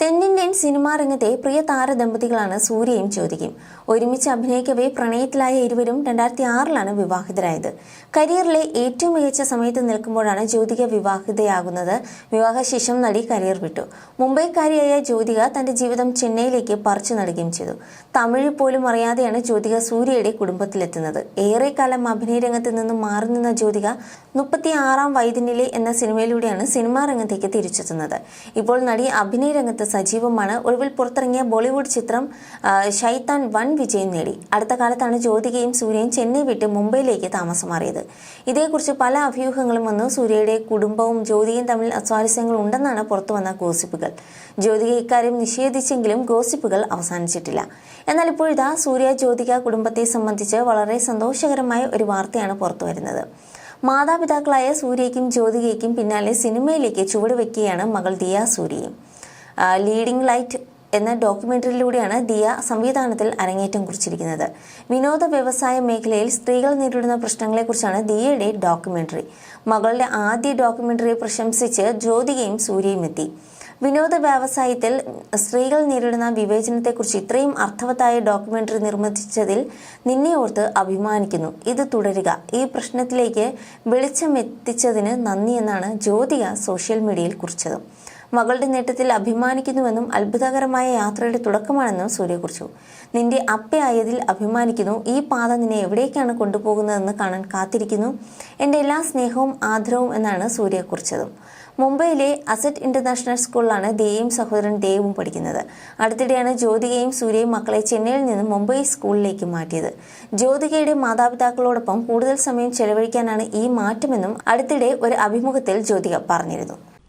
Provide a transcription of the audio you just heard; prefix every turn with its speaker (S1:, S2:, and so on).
S1: തെന്നിന്ത്യൻ സിനിമാ രംഗത്തെ പ്രിയ താരദമ്പതികളാണ് സൂര്യയും ജ്യോതികയും ഒരുമിച്ച് അഭിനയിക്കവേ പ്രണയത്തിലായ ഇരുവരും രണ്ടായിരത്തി ആറിലാണ് വിവാഹിതരായത്. കരിയറിലെ ഏറ്റവും മികച്ച സമയത്ത് നിൽക്കുമ്പോഴാണ് ജ്യോതിക വിവാഹിതയാകുന്നത്. വിവാഹശേഷം നടി കരിയർ വിട്ടു. മുംബൈക്കാരിയായ ജ്യോതിക തന്റെ ജീവിതം ചെന്നൈയിലേക്ക് പറിച്ചു നൽകുകയും ചെയ്തു. തമിഴ് പോലും അറിയാതെയാണ് ജ്യോതിക സൂര്യയുടെ കുടുംബത്തിലെത്തുന്നത്. ഏറെക്കാലം അഭിനയ രംഗത്ത് നിന്നും മാറി നിന്ന ജ്യോതിക മുപ്പത്തി ആറാം വൈദിനിലെ എന്ന സിനിമയിലൂടെയാണ് സിനിമാ രംഗത്തേക്ക് തിരിച്ചെത്തുന്നത്. ഇപ്പോൾ നടി അഭിനയ രംഗത്ത് സജീവമാണ്. ഒടുവിൽ പുറത്തിറങ്ങിയ ബോളിവുഡ് ചിത്രം ഷൈത്താൻ വൻ വിജയം നേടി. അടുത്ത കാലത്താണ് ജ്യോതികയും സൂര്യയും ചെന്നൈ വിട്ട് മുംബൈയിലേക്ക് താമസം മാറിയത്. ഇതേക്കുറിച്ച് പല അഭ്യൂഹങ്ങളും വന്നു. സൂര്യയുടെ കുടുംബവും ജ്യോതികയും തമ്മിൽ അസ്വാരസ്യങ്ങൾ ഉണ്ടെന്നാണ് പുറത്തുവന്ന ഗോസിപ്പുകൾ. ജ്യോതിക ഇക്കാര്യം നിഷേധിച്ചെങ്കിലും ഗോസിപ്പുകൾ അവസാനിച്ചിട്ടില്ല. എന്നാൽ ഇപ്പോഴിതാ സൂര്യ ജ്യോതിക കുടുംബത്തെ സംബന്ധിച്ച് വളരെ സന്തോഷകരമായ ഒരു വാർത്തയാണ് പുറത്തുവരുന്നത് മാതാപിതാക്കളായ സൂര്യയ്ക്കും ജ്യോതികയ്ക്കും പിന്നാലെ സിനിമയിലേക്ക് ചുവടുവെക്കുകയാണ് മകൾ ദിയ സൂര്യയും. ലീഡിംഗ് ലൈറ്റ് എന്ന ഡോക്യുമെന്ററിയിലൂടെയാണ് ദിയ സംവിധാനത്തിൽ അരങ്ങേറ്റം കുറിച്ചിരിക്കുന്നത്. വിനോദ വ്യവസായ മേഖലയിൽ സ്ത്രീകൾ നേരിടുന്ന പ്രശ്നങ്ങളെക്കുറിച്ചാണ് ദിയയുടെ ഡോക്യുമെന്ററി. മകളുടെ ആദ്യ ഡോക്യുമെന്ററി പ്രശംസിച്ച് ജ്യോതികയും സൂര്യയും എത്തി. വിനോദ വ്യവസായത്തിൽ സ്ത്രീകൾ നേരിടുന്ന വിവേചനത്തെക്കുറിച്ച് ഇത്രയും അർത്ഥവത്തായ ഡോക്യുമെന്ററി നിർമ്മിച്ചതിൽ നിന്നെ ഓർത്ത് അഭിമാനിക്കുന്നു. ഇത് തുടരുക. ഈ പ്രശ്നത്തിലേക്ക് വെളിച്ചമെത്തിച്ചതിന് നന്ദി എന്നാണ് ജ്യോതിക സോഷ്യൽ മീഡിയയിൽ കുറിച്ചത്. മകളുടെ നേട്ടത്തിൽ അഭിമാനിക്കുന്നുവെന്നും അത്ഭുതകരമായ യാത്രയുടെ തുടക്കമാണെന്നും സൂര്യ കുറിച്ചു നിന്റെ അപ്പയായതിൽ അഭിമാനിക്കുന്നു. ഈ പാത നിന്നെ എവിടേക്കാണ് കൊണ്ടുപോകുന്നതെന്ന് കാണാൻ കാത്തിരിക്കുന്നു. എന്റെ എല്ലാ സ്നേഹവും ആദരവും എന്നാണ് സൂര്യ കുറിച്ചതും മുംബൈയിലെ അസറ്റ് ഇന്റർനാഷണൽ സ്കൂളിലാണ് ദേയും സഹോദരൻ ദേവും പഠിക്കുന്നത്. അടുത്തിടെയാണ് ജ്യോതികയും സൂര്യയും മക്കളെ ചെന്നൈയിൽ നിന്ന് മുംബൈ സ്കൂളിലേക്ക് മാറ്റിയത്. ജ്യോതികയുടെ മാതാപിതാക്കളോടൊപ്പം കൂടുതൽ സമയം ചെലവഴിക്കാനാണ് ഈ മാറ്റമെന്നും അടുത്തിടെ ഒരു അഭിമുഖത്തിൽ ജ്യോതിക പറഞ്ഞിരുന്നു.